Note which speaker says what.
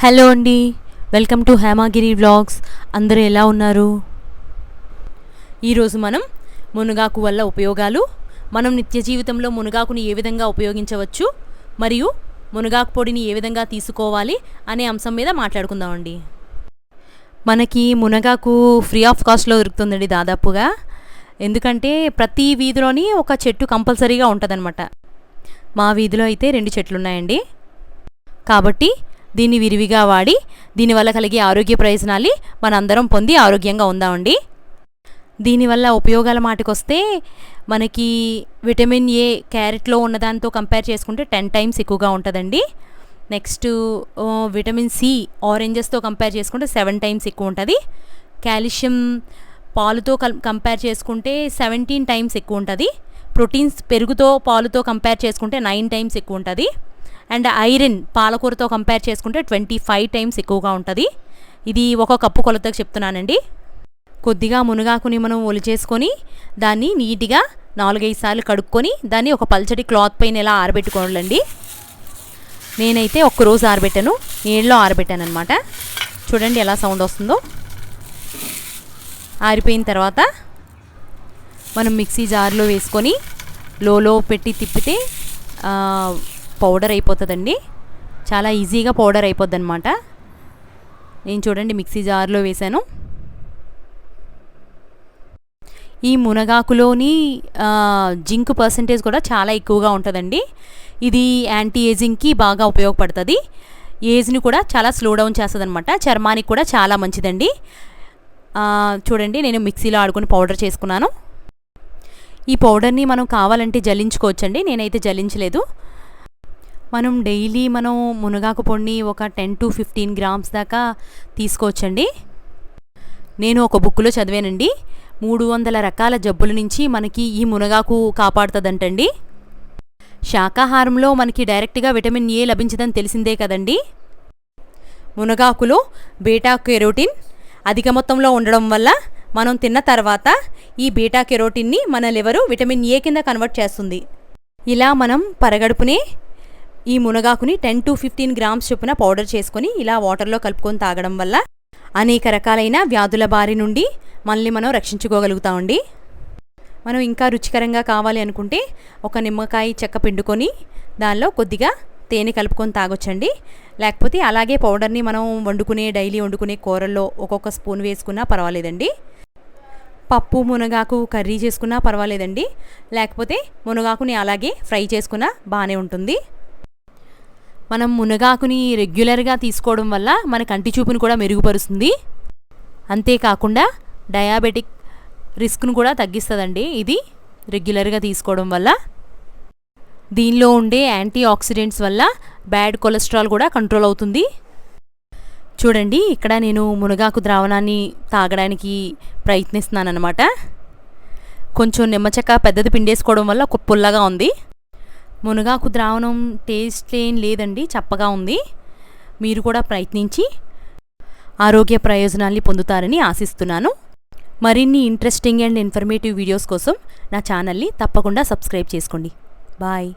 Speaker 1: Hello అండి welcome to హేమాగిరి vlogs. అందరూ ఎలా ఉన్నారు? ఈరోజు మనం మునగాకు వల్ల ఉపయోగాలు మనం నిత్య జీవితంలో మునగాకుని ఏ విధంగా ఉపయోగించవచ్చు మరియు మునగాకు పొడిని ఏ విధంగా తీసుకోవాలి అనే అంశం మీద మాట్లాడుకుందామండి. మనకి మునగాకు ఫ్రీ ఆఫ్ కాస్ట్లో దొరుకుతుందండి దాదాపుగా. ఎందుకంటే ప్రతి వీధిలోని ఒక చెట్టు కంపల్సరీగా ఉంటుందన్నమాట. మా వీధిలో అయితే రెండు చెట్లు ఉన్నాయండి కాబట్టి దీన్ని విరివిగా వాడి దీనివల్ల కలిగే ఆరోగ్య ప్రయోజనాలు మనందరం పొంది ఆరోగ్యంగా ఉందామండి. దీనివల్ల ఉపయోగాల మాటకొస్తే మనకి విటమిన్ ఏ క్యారెట్లో ఉన్నదానితో కంపేర్ చేసుకుంటే టెన్ టైమ్స్ ఎక్కువగా ఉంటుందండి. నెక్స్ట్ విటమిన్ సి ఆరెంజెస్తో కంపేర్ చేసుకుంటే సెవెన్ టైమ్స్ ఎక్కువ ఉంటుంది. కాల్షియం పాలుతో కల్ కంపేర్ చేసుకుంటే సెవెంటీన్ టైమ్స్ ఎక్కువ ఉంటుంది. ప్రోటీన్స్ పెరుగుతో పాలుతో కంపేర్ చేసుకుంటే నైన్ టైమ్స్ ఎక్కువ ఉంటుంది. అండ్ ఐరన్ పాలకూరతో కంపేర్ చేసుకుంటే ట్వంటీ ఫైవ్ టైమ్స్ ఎక్కువగా ఉంటుంది. ఇది ఒక కప్పు కొలతకు చెప్తున్నానండి. కొద్దిగా మునగాకుని మనం ఒలిచేసుకొని దాన్ని నీట్గా నాలుగైదు సార్లు కడుక్కొని దాన్ని ఒక పల్చటి క్లాత్ పైన ఇలా ఆరబెట్టుకోవాలండి. నేనైతే ఒక్కరోజు ఆరబెట్టాను. నీళ్ళలో ఆరబెట్టాను అనమాట చూడండి ఎలా సౌండ్ వస్తుందో. ఆరిపోయిన తర్వాత మనం మిక్సీ జార్లో వేసుకొని లోలో పెట్టి తిప్పితే పౌడర్ అయిపోతుందండి. చాలా ఈజీగా పౌడర్ అయిపోద్ది అనమాట నేను చూడండి మిక్సీ జార్లో వేసాను ఈ మునగాకులోని జింక్ పర్సంటేజ్ కూడా చాలా ఎక్కువగా ఉంటుందండి. ఇది యాంటీ ఏజింగ్కి బాగా ఉపయోగపడుతుంది. ఏజ్ని కూడా చాలా స్లో డౌన్ చేస్తుంది అనమాట చర్మానికి కూడా చాలా మంచిదండి. చూడండి నేను మిక్సీలో ఆడుకొని పౌడర్ చేసుకున్నాను. ఈ పౌడర్ని మనం కావాలంటే జల్లించుకోవచ్చండి. నేనైతే జల్లించలేదు. మనం డైలీ మనం మునగాకు పొడిని ఒక టెన్ టు ఫిఫ్టీన్ గ్రామ్స్ దాకా తీసుకోవచ్చండి. నేను ఒక బుక్లో చదివానండి. మూడు వందల రకాల జబ్బుల నుంచి మనకి ఈ మునగాకు కాపాడుతుందంటండి. శాకాహారంలో మనకి డైరెక్ట్గా విటమిన్ ఏ లభించదని తెలిసిందే కదండి. మునగాకులో బీటా కెరోటిన్ అధిక మొత్తంలో ఉండడం వల్ల మనం తిన్న తర్వాత ఈ బీటా కెరోటిన్ని మన లివరు విటమిన్ ఏ కింద కన్వర్ట్ చేస్తుంది. ఇలా మనం పరగడుపునే ఈ మునగాకుని టెన్ టు ఫిఫ్టీన్ గ్రామ్స్ చొప్పున పౌడర్ చేసుకొని ఇలా వాటర్లో కలుపుకొని తాగడం వల్ల అనేక రకాలైన వ్యాధుల బారి నుండి మనల్ని మనం రక్షించుకోగలుగుతామండి. మనం ఇంకా రుచికరంగా కావాలి అనుకుంటే ఒక నిమ్మకాయ చెక్క పిండుకొని దానిలో కొద్దిగా తేనె కలుపుకొని తాగొచ్చండి. లేకపోతే అలాగే పౌడర్ని మనం వండుకునే డైలీ వండుకునే కూరల్లో ఒక్కొక్క స్పూన్ వేసుకున్నా పర్వాలేదండి. పప్పు మునగాకు కర్రీ చేసుకున్నా పర్వాలేదండి. లేకపోతే మునగాకుని అలాగే ఫ్రై చేసుకున్నా బాగానే ఉంటుంది. మనం మునగాకుని రెగ్యులర్గా తీసుకోవడం వల్ల మన కంటి చూపును కూడా మెరుగుపరుస్తుంది. అంతేకాకుండా డయాబెటిక్ రిస్క్ను కూడా తగ్గిస్తుందండి ఇది రెగ్యులర్గా తీసుకోవడం వల్ల. దీనిలో ఉండే యాంటీ ఆక్సిడెంట్స్ వల్ల బ్యాడ్ కొలెస్ట్రాల్ కూడా కంట్రోల్ అవుతుంది. చూడండి ఇక్కడ నేను మునగాకు ద్రావణాన్ని తాగడానికి ప్రయత్నిస్తున్నాను అనమాట కొంచెం నిమ్మచెక్క పెద్దది పిండేసుకోవడం వల్ల ఒక పుల్లగా ఉంది. మునగాకు ద్రావణం టేస్ట్ ఏం లేదండి చప్పగా ఉంది. మీరు కూడా ప్రయత్నించి ఆరోగ్య ప్రయోజనాల్ని పొందుతారని ఆశిస్తున్నాను. మరిన్ని ఇంట్రెస్టింగ్ అండ్ ఇన్ఫర్మేటివ్ వీడియోస్ కోసం నా ఛానల్ని తప్పకుండా సబ్స్క్రైబ్ చేసుకోండి. బాయ్